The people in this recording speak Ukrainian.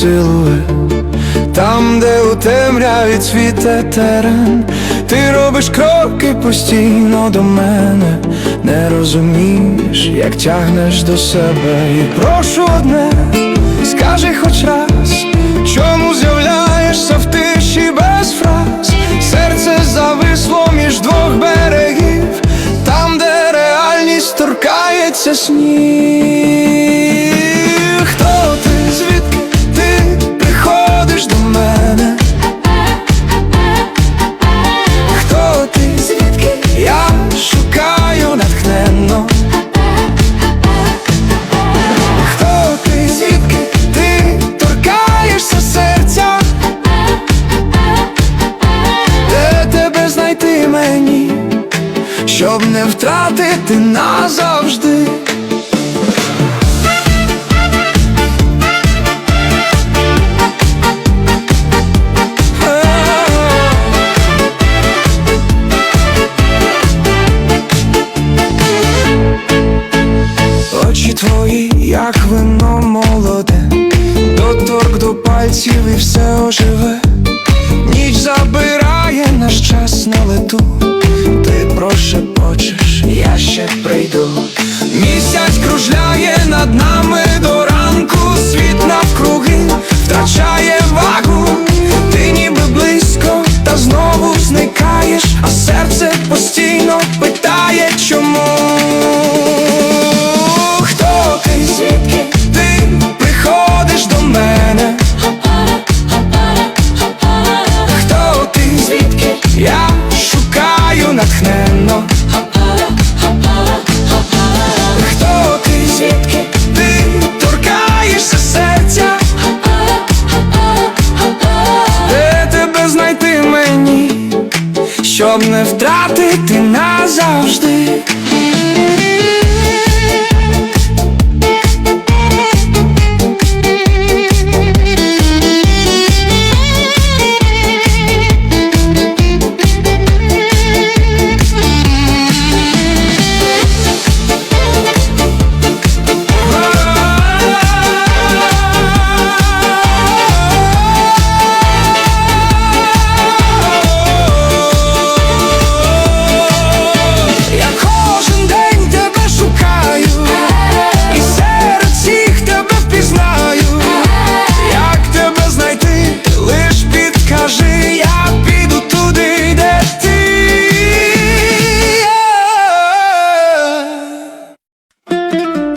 силует. Там, де у темряві цвіте терен Ти робиш кроки постійно до мене. Не розумієш, як тягнеш до себе. І прошу одне, скажи хоч раз Чому з'являєшся в тиші без фраз? Серце зависло між двох берегів. Там, де реальність торкається сніг щоб не втратити назавжди? Очі твої, як вино молоде, доторк до пальців і все оживе. Ніч забирає наш час на лету. щоб не втратити назавжди.